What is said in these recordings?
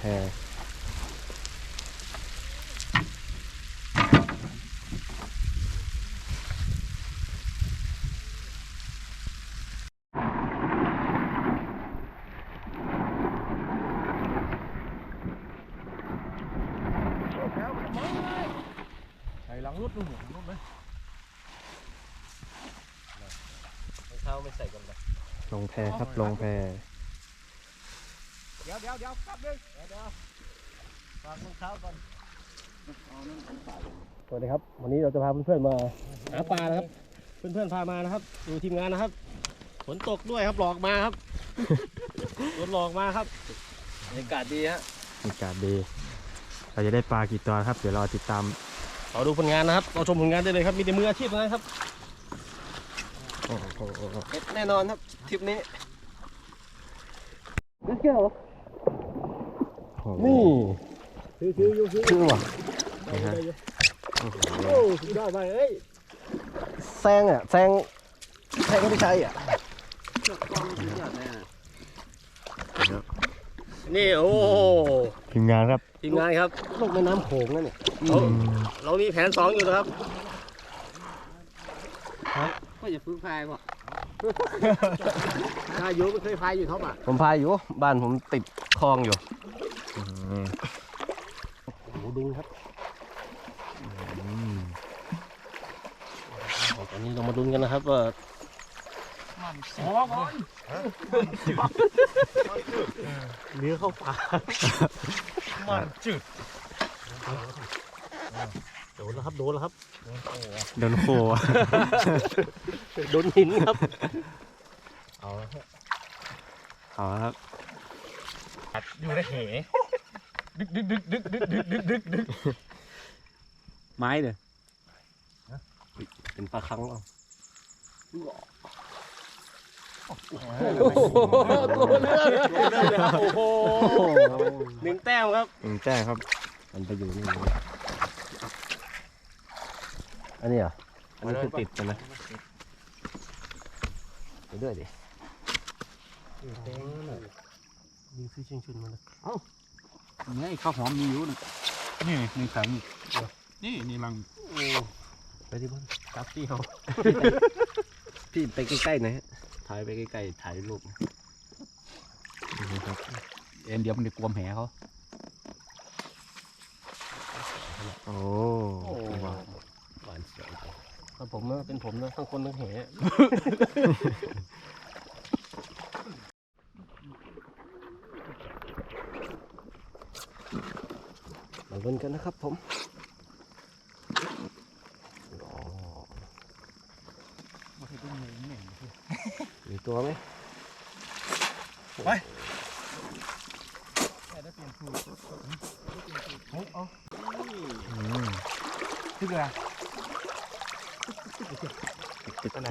แพใส่หลังรถนู่นหลังรถเลยรองเท้าไม่ใส่กันเลยลงแพครับลงแพ ดี๋ยวเดี๋ยวเดี๋ยวกลับเลยเดี๋ยวเดี๋ยวฝากรองเท้าก่อนสวัสดีครับ วันนี้เราจะพาเพื่อนๆมาหาปลานะครับ เพื่อนๆพามานะครับ ดูทีมงานนะครับฝนตกด้วยครับหลอกมาครับโดนหลอกมาครับบรรยากาศดีฮะอากาศดี เราจะได้ปลากี่ตัวครับ เดี๋ยวรอติดตามเราดูผลงานนะครับเราชมผลงานได้เลยครับ มีแต่มืออาชีพนะครับโอ้โหเอ็ดแน่นอนครับทริปนี้ Let's go นี่ซื้อซื้ออยู่ซื้อชื่อว่ะนี่ฮะโอ้โหโอ้สุดยอดไปเอ้ยแซงอะแซงแซงก็ไม่ใช่อะนี่โอ้ทีมงานครับทีมงานครับลงแม่น้ำโขงนั่นเนี่ยอืเรามเรามีแผนสองอยู่นะครับก็อย่าฟื้นพายบ่พายอยู่ไม่เคยพายอยู่ท็อปอะผมพายอยู่บ้านผมติดคลองอยู่อืม โอ้โหดึงครับอืมตอนนี้เรามาดุนกันนะครับว่าอ๋อก่อนเนื้อเข้าปากมันจืดโดนแล้วครับโดนแล้วครับโดนโคอะโดนหินครับ เอาครับอยู่ในเห ดึกดึกดึกดึกดึกดึกดึกดึกดึกไม้เลยเป็นปลาคังเอาตัวเลือดโอ้โหหนึ่งแต้มครับอืมแจ้งครับ มันไปอยู่นี่อันนี้เหรอะอันนี้คือติดใช่ไหมไปด้วยดิยิงซื้อชิงชุนมาเลย นี่ข้าวหอมมีอยู่นะนี่ในถังนี่นี่ลังโอ้ไปที่บ้านจับพี่เขาพี่ไปใกล้ๆหน่อยฮะถ่ายไปใกล้ๆถ่ายรูปเอ็นเดียวมันจะกวมแหเขาโอ้ว้าวหวานเสียวถ้าผมนะเป็นผมนะทั้งคนทั้งแห ลุ้นกันนะครับผมมีตัวไหมไปแค่ด้เปลี่ยนผูตรเฮ้ยเอาตึกอะไรตึกอะไร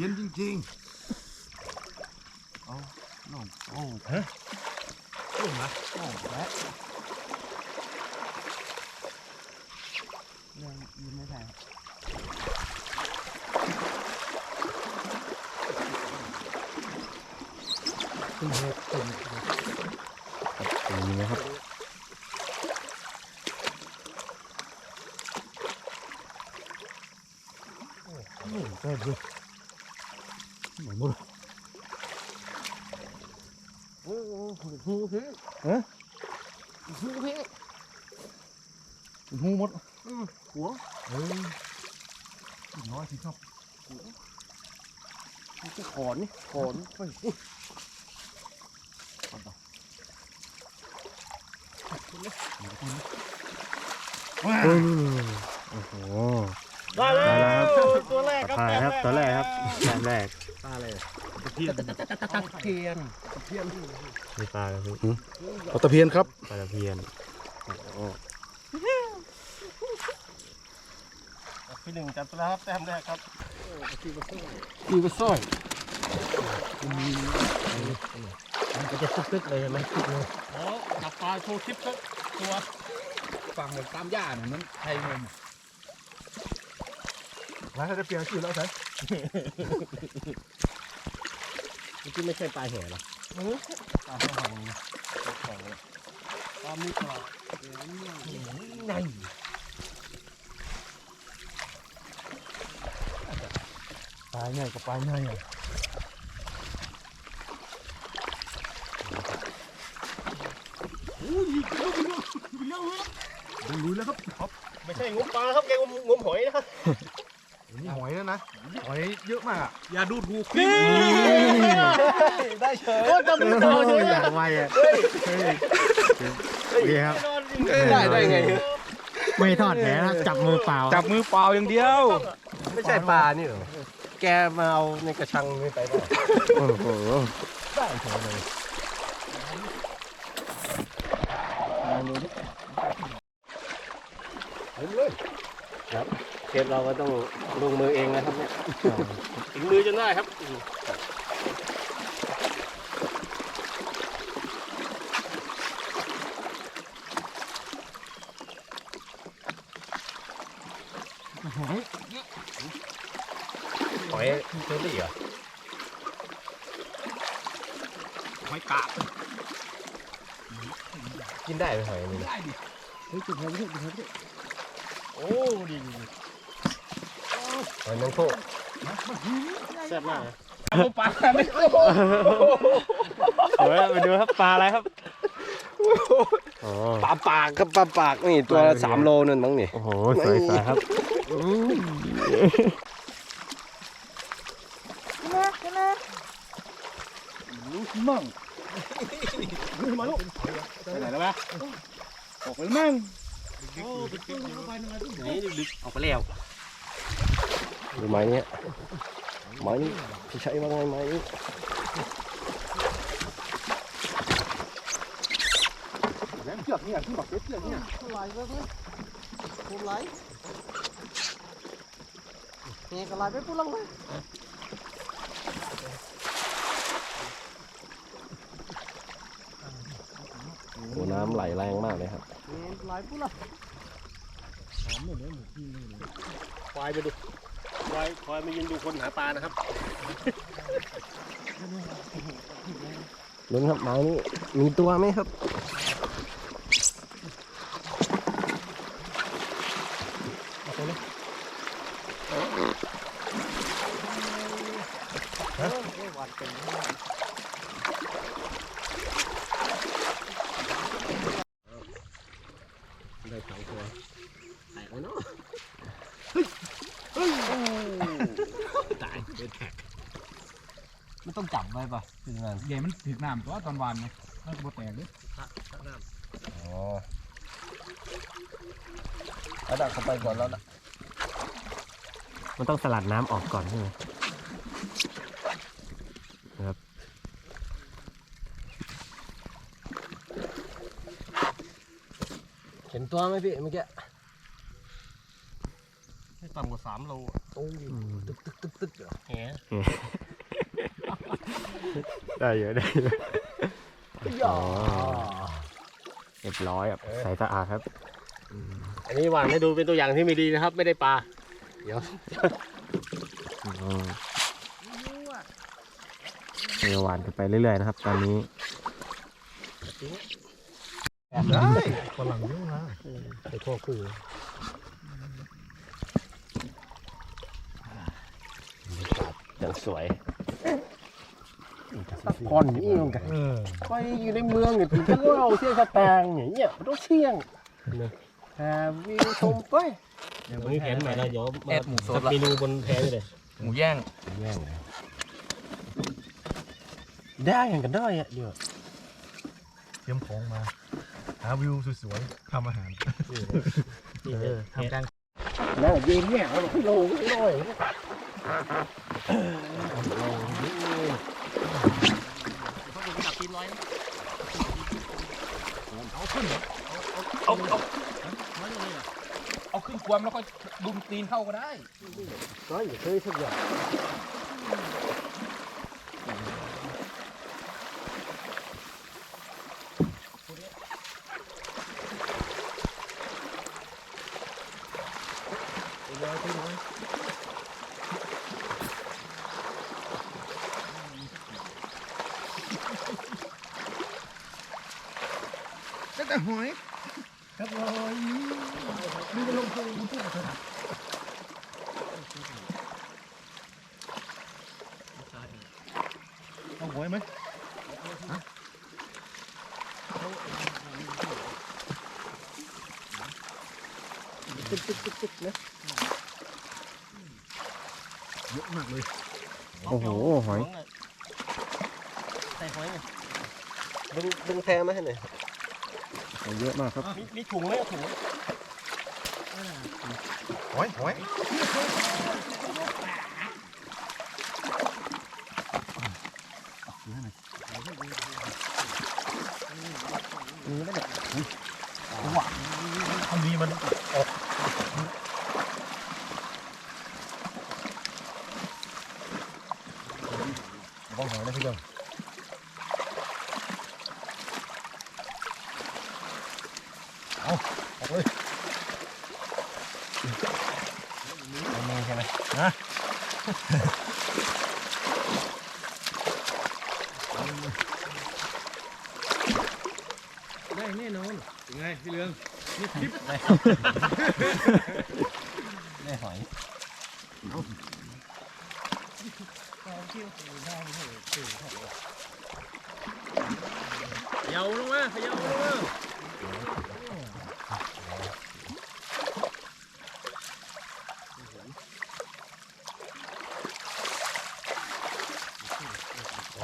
ย็นจริงๆ เอาน้องโอ้ฮะลงนะโอ้และยังยืนไม่ได้ดีนะครับโอ้โห หมือนบุรุษโอ้โหหูพี่เอ๊ะหูพี่หูหมดหัวเฮ้ยน้อยที่ชอบหัวนี่จะขอนนี่ขอนไปขอนต่อโอ้โห ได้แล้ได้แล้วครับวตัวแรกปคลารับพายครับตัวแรกครับแต้มแรกปลาอะไรเทียนเทียนมีปลาแล้วพี่ปลาตะเพียนครับปลาตะเพียนโอ้พี่หนึ่งจับไปแล้วครับแต้มแรกครับอีกสร้อยมันก็จะซึกๆเลยใช่ไหมซึกเลยโอ้จับปลาโชว์คลิปสักตัวฝั่งเหมือนตามหญ้าเนี่ยมันไทยเงิน แล้วถ้าจะเปลี่ยนชื่อแล้วใช่ที่ไม่ใช่ปลาแห่หรอตามข้างหลังนี่ตามนี้ก่อนไงปลาใหญ่กับปลาใหญ่อะดูรู้แล้วครับครับ ไม่ใช่งมปลาครับแกงมงมหอยนะครับ นี่หอยนะนะ หอยเยอะมากอะอย่าดูดกูได้เฉยโอ้จำมือต่อเฉยอยากไวอะเฮ้ยดีครับนอนจริงได้ได้ไงไม่ทอดแหนะจับมือเปล่า จับมือเปล่าอย่างเดียว ไม่ใช่ปลานี่เหรอ แกมาเอาในกระชังนี่ไปได้โอ้โหได้เฉยเลยเชฟเราก็ต้องลงมือเองนะครับเนี่ยถึงมือจนได้ครับหอยเชอรี่เหรอหอยกาบกินได้ไหมหอยนี่ได้ดิโอ้ดี หอยแมงโคแซ่บมากปลาไม่โอ้เฮ้ยมาดูครับปลาอะไรครับโอ้ปลาปากครับปลาปากนี่ตัวละสามโลนั่นมั้งนี่โอ้โหสวยสวยครับรู้มั่งมาลูกไปไหนแล้ววะออกไปมั่งไหนดึกๆออกไปแล้ว ดูไม้เนี้ยไม้นี้พี่ใช้ว่าไงไม้นี้แล้วเชือกเนี่ยที่บอกเชือกเนี่ยไหลไปเลยผมไหลเนี่ยก็ไหลไปปุ๊บลงเลยโอ้น้ำไหลแรงมากเลยครับไหลปุ๊บละควายไปดู ควายควายมายืนดูคนหาปลานะครับลุงครับไม้นี้มีตัวไหมครับได้สองตัวแตกแล้วเนาะตายเป็นแท็กมันต้อง จับไว้ป่ะถึงงานใหญ่มันถึกน้ำตัวตอนวานไงมันก็บ่แตกเลยอ๋อเอาดักเข้าไปก่อนแล้วนะมันต้องสลัดน้ำออกก่อนใช่ไหมเห็นตัวไหมพี่เมื่อกี้ไม่ต่ำกว่าสามโลโอ้ยตึกตึกตึกตึกเหรอแห ได้เยอะได้เยอะอ๋อเรียบร้อยครับใสสะอาดครับ อันนี้หวานให้ดูเป็นตัวอย่างที่ไม่ดีนะครับ ไม่ได้ปลา เดี๋ยวอืมเรือหวานกันไปเรื่อยๆนะครับ ตอนนี้ได้ฝรั่งเยอะนะไอ้พวกคืออย่างสวย ก่อนนี้ลงกันเออไปอยู่ในเมืองเนี่ยถึงจะเล่าเที่ยงสแตงอย่างเงี้ยมันต้องเที่ยงแต่วิวชมไปวันนี้แผนใหม่แล้วเดี๋ยวมาแอดหมูสดทำเมนูบนแพนี่เลยหมูย่างแย่งเลยได้อย่างกันได้อะเดี๋ยวเตรียมของมาหาวิวสวยๆทำอาหารนี่เลยทำการแล้วเย็นเนี่ยเราล งไม่น้อยจับตีนร้อยเอาขึ้นเอาเอาเอาขึ้นความแล้วก็ดุมตีนเข้าก็ได้ก็อย่าเคยสักอย่าง หอยครับเลยนี่จะลงทุนบุญทุกข์เถอะเอาหอยไหมตึ๊กตึ๊กตึ๊กตึ๊กนะเยอะมากเลย โอ้โห หอย ใส่หอยหน่อยดึงดึงแพมาให้หน่อย เยอะมากครับ มีมีถุงไหมถุงหอยหอยทำดีมันบ้องหอยนะพี่เจ้า เอามือใช่ไหมนะได้แน่นอนยังไงพี่เรืองนี่คลิปได้หอยเขยาลงมาเยาลงมา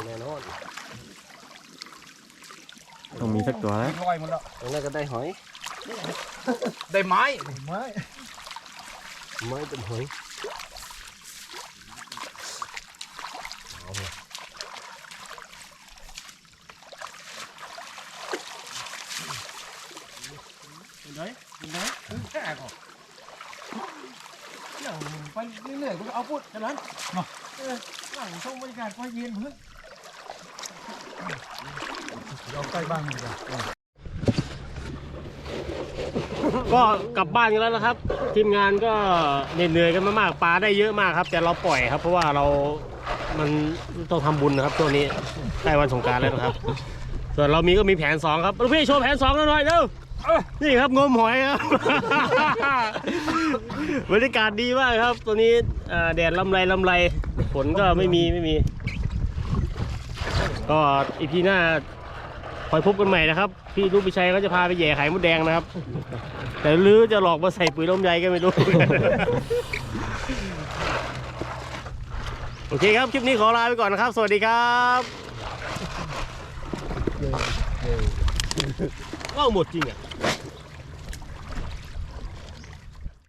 แน่นอน ต้องมีสักตัวแล้วลอยหมดแล้วตรงนั้นก็ได้หอย ได้ไม้ ไม้ ไม้เป็นหอยเป็นไงเป็นไงแค่ก่อนอย่างไปเรื่อยๆกูเอาพูดแค่นั้นเนาะเออหลังช่วงบรรยากาศก็เย็นเพื่อน เราใกล้บ้านดีกว่าก็กลับบ้านกันแล้วนะครับ ทีมงานก็เหนื่อยๆกันมากๆปลาได้เยอะมากครับ แต่เราปล่อยครับ เพราะว่าเรา มันต้องทำบุญนะครับช่วงนี้ใกล้วันสงกรารแล้วนะครับ ส่วนเรามีก็มีแผนสองครับลูกพี่โชว์แผนสองหน่อยเร็วนี่ครับงมหอยครับ บรรยากาศดีมากครับ ตัวนี้เอ่อแดดลำไรลำไรฝนก็ไม่มีไม่มี ก็อีพีหน้า คอยพบกันใหม่นะครับ พี่ลูกพิชัยก็จะพาไปแย่ไข่มดแดงนะครับ แต่ลือจะหลอกมาใส่ปุ๋ยลมใยก็ไม่รู้ โอเคครับ คลิปนี้ขอลาไปก่อนนะครับ สวัสดีครับว้าวหมดจริงอะ